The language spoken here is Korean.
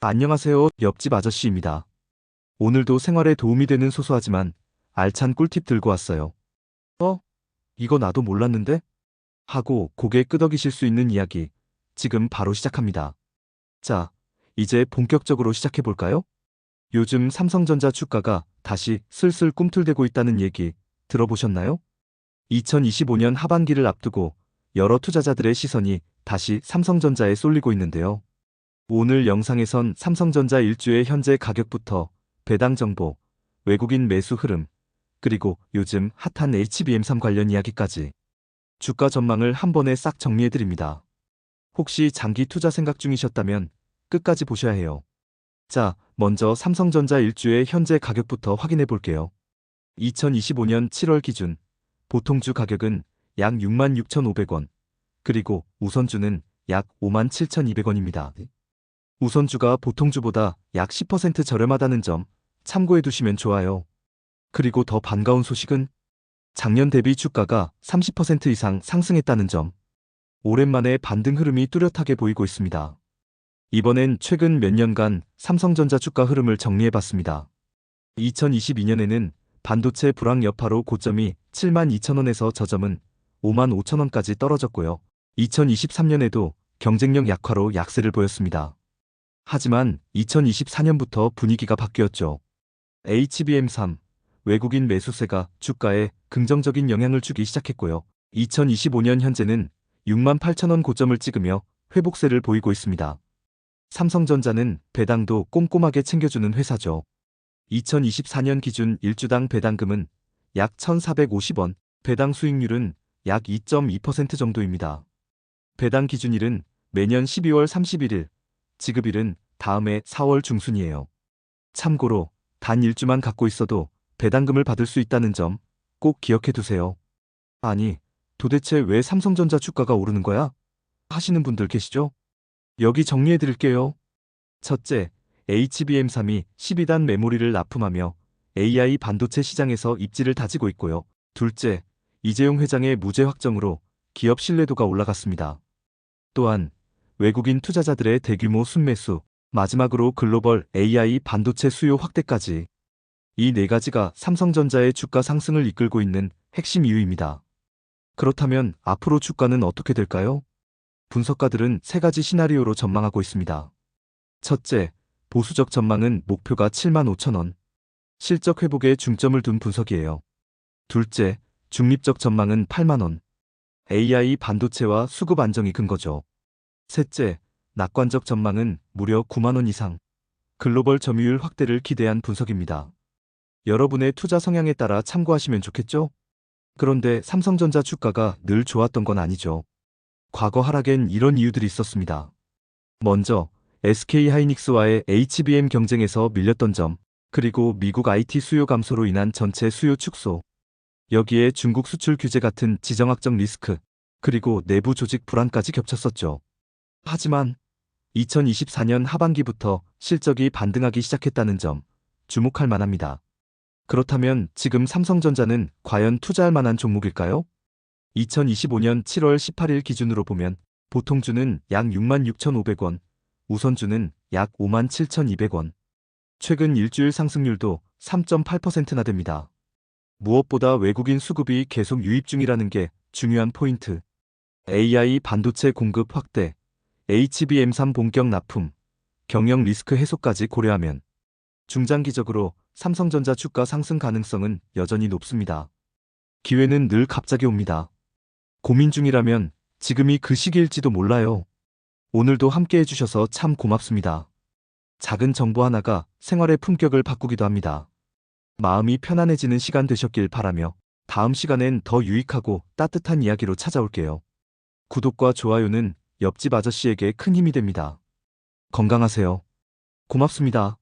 안녕하세요. 옆집 아저씨입니다. 오늘도 생활에 도움이 되는 소소하지만 알찬 꿀팁 들고 왔어요. 어? 이거 나도 몰랐는데? 하고 고개 끄덕이실 수 있는 이야기 지금 바로 시작합니다. 자, 이제 본격적으로 시작해 볼까요? 요즘 삼성전자 주가가 다시 슬슬 꿈틀대고 있다는 얘기 들어보셨나요? 2025년 하반기를 앞두고 여러 투자자들의 시선이 다시 삼성전자에 쏠리고 있는데요. 오늘 영상에선 삼성전자 일주의 현재 가격부터 배당 정보, 외국인 매수 흐름, 그리고 요즘 핫한 HBM3 관련 이야기까지 주가 전망을 한 번에 싹 정리해드립니다. 혹시 장기 투자 생각 중이셨다면 끝까지 보셔야 해요. 자, 먼저 삼성전자 일주의 현재 가격부터 확인해 볼게요. 2025년 7월 기준 보통주 가격은 약 66,500원, 그리고 우선주는 약 57,200원입니다. 우선주가 보통주보다 약 10% 저렴하다는 점 참고해 두시면 좋아요. 그리고 더 반가운 소식은 작년 대비 주가가 30% 이상 상승했다는 점. 오랜만에 반등 흐름이 뚜렷하게 보이고 있습니다. 이번엔 최근 몇 년간 삼성전자 주가 흐름을 정리해 봤습니다. 2022년에는 반도체 불황 여파로 고점이 7만 2천원에서 저점은 5만 5천원까지 떨어졌고요. 2023년에도 경쟁력 약화로 약세를 보였습니다. 하지만 2024년부터 분위기가 바뀌었죠. HBM3 외국인 매수세가 주가에 긍정적인 영향을 주기 시작했고요. 2025년 현재는 6만 8천원 고점을 찍으며 회복세를 보이고 있습니다. 삼성전자는 배당도 꼼꼼하게 챙겨주는 회사죠. 2024년 기준 일주당 배당금은 약 1,450원, 배당 수익률은 약 2.2% 정도입니다. 배당 기준일은 매년 12월 31일, 지급일은 다음해 4월 중순이에요. 참고로 단 일주만 갖고 있어도 배당금을 받을 수 있다는 점 꼭 기억해 두세요. 아니, 도대체 왜 삼성전자 주가가 오르는 거야? 하시는 분들 계시죠? 여기 정리해 드릴게요. 첫째, HBM3이 12단 메모리를 납품하며 AI 반도체 시장에서 입지를 다지고 있고요. 둘째, 이재용 회장의 무죄 확정으로 기업 신뢰도가 올라갔습니다. 또한 외국인 투자자들의 대규모 순매수, 마지막으로 글로벌 AI 반도체 수요 확대까지 이 네 가지가 삼성전자의 주가 상승을 이끌고 있는 핵심 이유입니다. 그렇다면 앞으로 주가는 어떻게 될까요? 분석가들은 세 가지 시나리오로 전망하고 있습니다. 첫째, 보수적 전망은 목표가 7만 5천 원. 실적 회복에 중점을 둔 분석이에요. 둘째, 중립적 전망은 8만 원. AI 반도체와 수급 안정이 근거죠. 셋째, 낙관적 전망은 무려 9만 원 이상. 글로벌 점유율 확대를 기대한 분석입니다. 여러분의 투자 성향에 따라 참고하시면 좋겠죠? 그런데 삼성전자 주가가 늘 좋았던 건 아니죠. 과거 하락엔 이런 이유들이 있었습니다. 먼저 SK 하이닉스와의 HBM 경쟁에서 밀렸던 점, 그리고 미국 IT 수요 감소로 인한 전체 수요 축소, 여기에 중국 수출 규제 같은 지정학적 리스크, 그리고 내부 조직 불안까지 겹쳤었죠. 하지만 2024년 하반기부터 실적이 반등하기 시작했다는 점 주목할 만합니다. 그렇다면 지금 삼성전자는 과연 투자할 만한 종목일까요? 2025년 7월 18일 기준으로 보면 보통주는 약 66,500원, 우선주는 약 57,200원. 최근 일주일 상승률도 3.8%나 됩니다. 무엇보다 외국인 수급이 계속 유입 중이라는 게 중요한 포인트. AI 반도체 공급 확대, HBM3 본격 납품, 경영 리스크 해소까지 고려하면 중장기적으로 삼성전자 주가 상승 가능성은 여전히 높습니다. 기회는 늘 갑자기 옵니다. 고민 중이라면 지금이 그 시기일지도 몰라요. 오늘도 함께 해주셔서 참 고맙습니다. 작은 정보 하나가 생활의 품격을 바꾸기도 합니다. 마음이 편안해지는 시간 되셨길 바라며 다음 시간엔 더 유익하고 따뜻한 이야기로 찾아올게요. 구독과 좋아요는 옆집 아저씨에게 큰 힘이 됩니다. 건강하세요. 고맙습니다.